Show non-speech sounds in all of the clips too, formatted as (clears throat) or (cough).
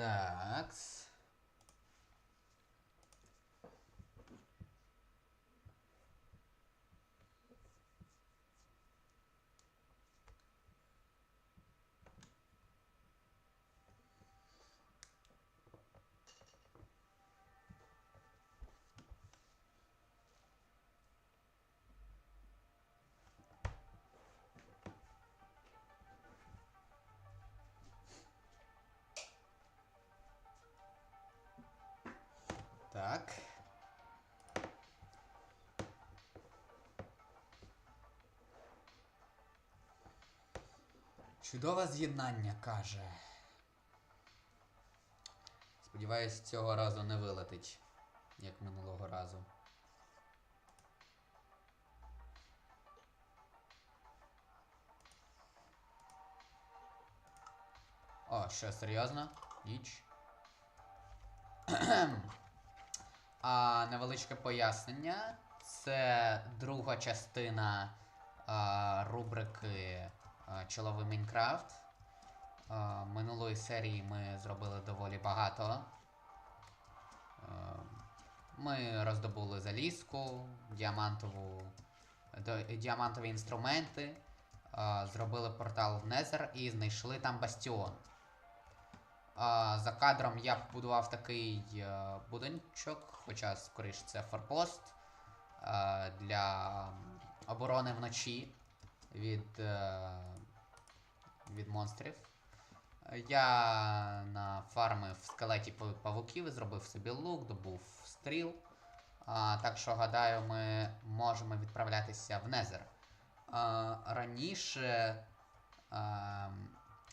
Такс. Чудове з'єднання, каже. Сподіваюсь, цього разу не вилетить, як минулого разу. О, що, серйозно? Ніч. (clears throat) А, невеличке пояснення. Це друга частина а, рубрики Чоловий Мінкрафт. Минулої серії ми зробили доволі багато. Ми роздобули залізку, діамантову, діамантові інструменти, зробили портал в Незер і знайшли там бастіон. За кадром я побудував такий е, будиночок, хоча скоріше це форпост е, для оборони вночі від, е, від монстрів. Я нафармив скелеті пав- павуків, зробив собі лук, добув стріл. А, так що, гадаю, ми можемо відправлятися в Незер. А, раніше. ем,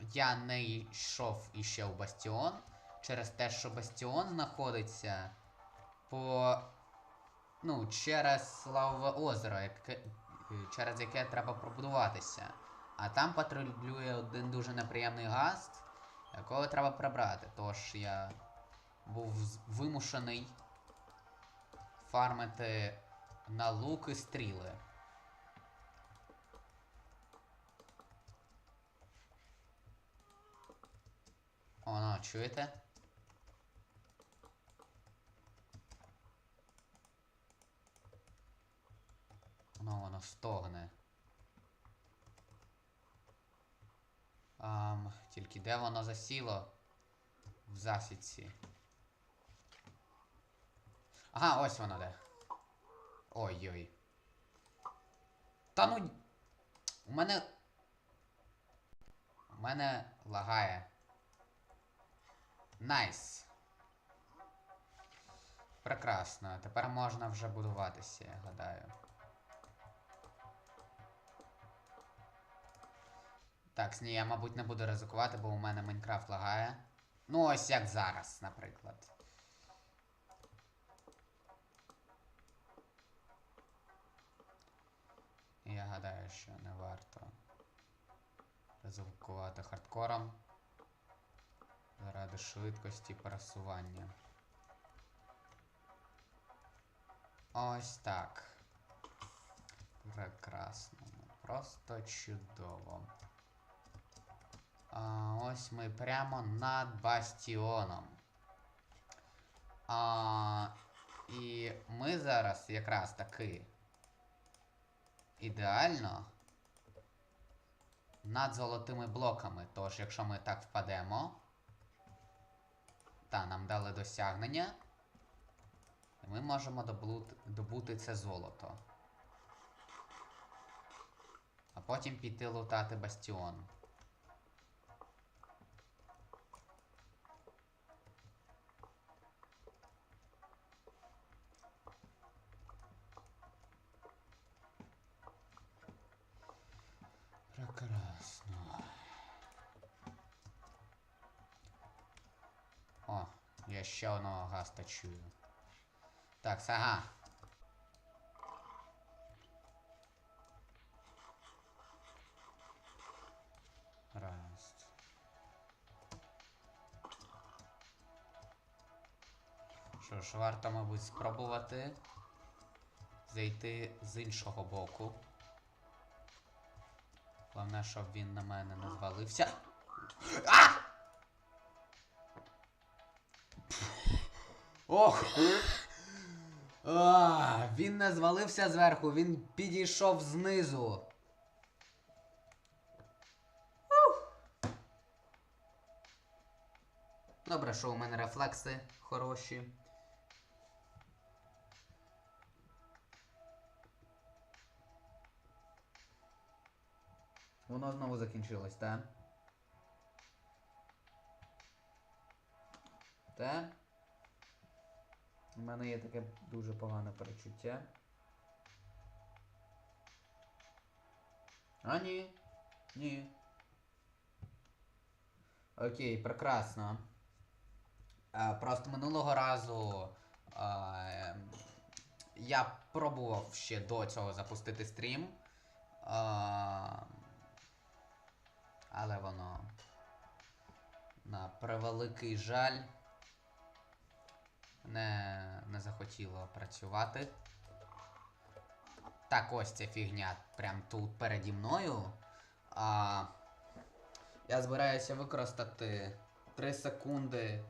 я не йшов іще в Бастіон через те, що Бастіон знаходиться по. Ну, через лавове озеро, яке, через яке треба пробудуватися. А там патрулює один дуже неприємний гаст, якого треба прибрати. Тож я був вимушений фармити на лук і стріли. Оно, чуєте? Ну, воно стогне. Ам, тільки де воно засіло? В засідці. Ага, ось воно де. Ой-ой. Та ну. У мене. У мене лагає. Найс. Прекрасно. Тепер можна вже будуватися, я гадаю. Так, ні, я, мабуть, не буду ризикувати, бо у мене Майнкрафт лагає. Ну, ось як зараз, наприклад. Я гадаю, що не варто ризикувати хардкором заради швидкості пересування. Ось так. Прекрасно. Просто чудово. А, ось ми прямо над бастіоном. А, і ми зараз якраз таки ідеально над золотими блоками. Тож, якщо ми так впадемо. Та, нам дали досягнення. Ми можемо добути це золото. А потім піти лутати бастіон. Прекрасно. О, я ще одного гаста чую. Так, ага. Раз. Що ж, варто, мабуть, спробувати зайти з іншого боку. Головне, щоб він на мене не звалився. А! Ох! А, він не звалився зверху, він підійшов знизу. Добре, що у мене рефлекси хороші. Воно знову закінчилось, так? Так? У мене є таке дуже погане перечуття. А ні. Ні. Окей, прекрасно. А, просто минулого разу а, ем, я пробував ще до цього запустити стрім. А, але воно на превеликий жаль не, не захотіло працювати. Так, ось ця фігня прям тут переді мною. А, я збираюся використати 3 секунди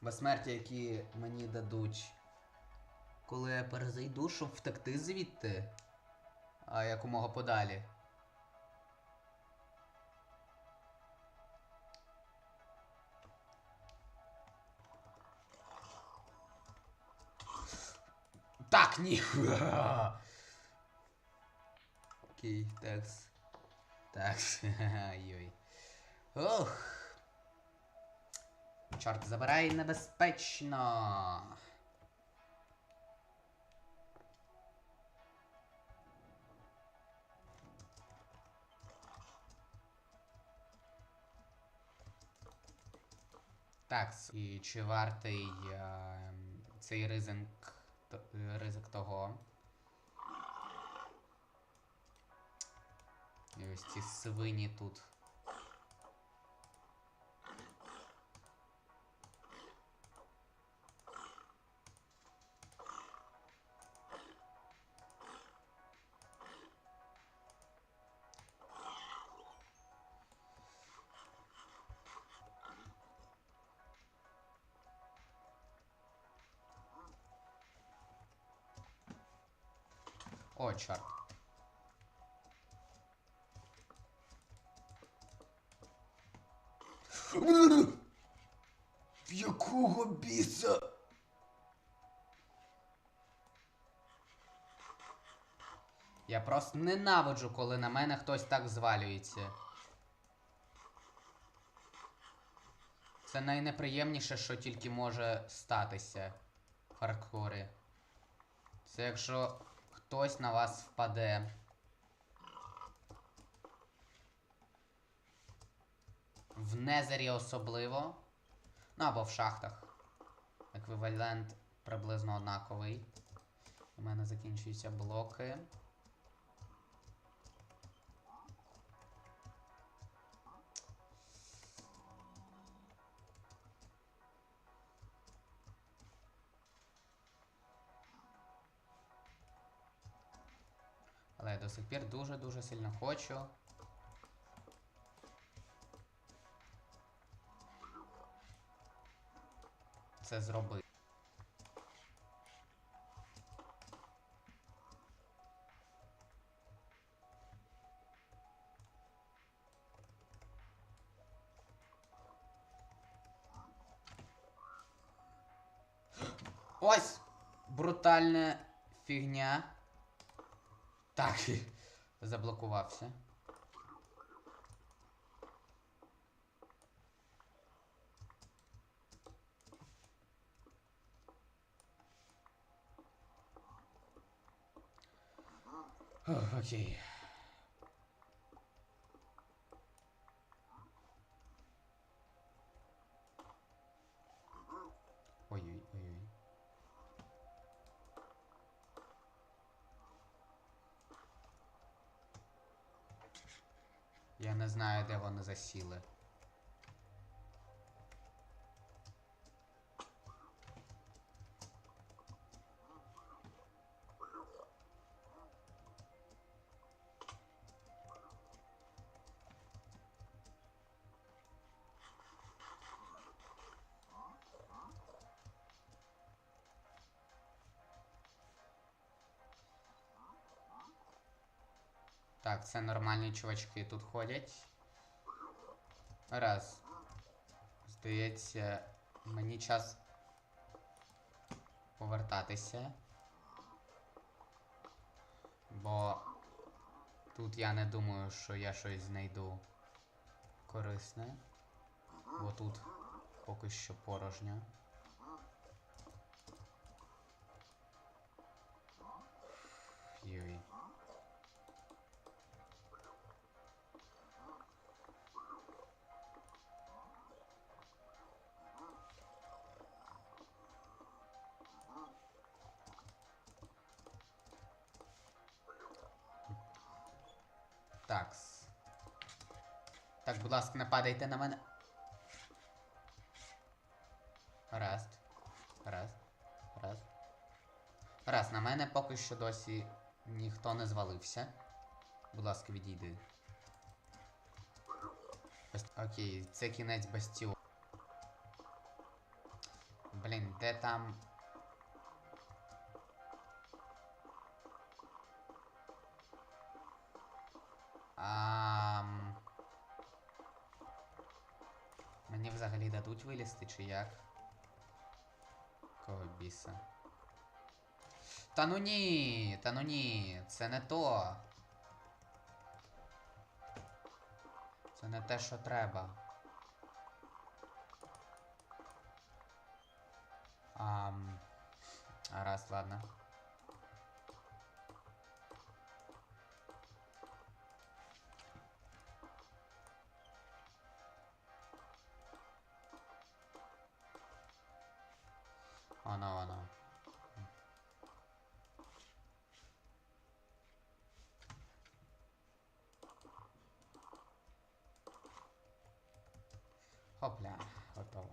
безсмертя, які мені дадуть, коли я перезайду, щоб втекти звідти. А якомога подалі. Так, ні. (laughs) Окей, такс. Такс. (laughs) Йой. Ох. Чорт, забирай небезпечно. Так, і чи вартий е, цей ризик, т- е, ризик того? І ось ці свині тут. О, чорт. Якого біса? Я просто ненавиджу, коли на мене хтось так звалюється. Це найнеприємніше, що тільки може статися в хардкорі. Це якщо хтось на вас впаде. В Незері особливо. Ну або в шахтах. Еквівалент приблизно однаковий. У мене закінчуються блоки. Але до сих пір дуже-дуже сильно хочу. Це зробити. Ось брутальна фігня. Так, заблокувався. Окей. Я не знаю, де вони засіли. Так, це нормальні чувачки тут ходять. Раз. Здається, мені час повертатися. Бо тут я не думаю, що я щось знайду корисне. Бо тут поки що порожньо. Такс. Так, будь ласка, не падайте на мене. Раз. Раз. Раз. Раз, на мене поки що досі ніхто не звалився. Будь ласка, відійди. Окей, це кінець бастіону. Блін, де там. Ам... Мені взагалі дадуть вилізти чи як? Кого біса? Та ну ні, та ну ні, це не то. Це не те, що треба. Ам... Раз, ладно. Оно, оно. Хопля, готово.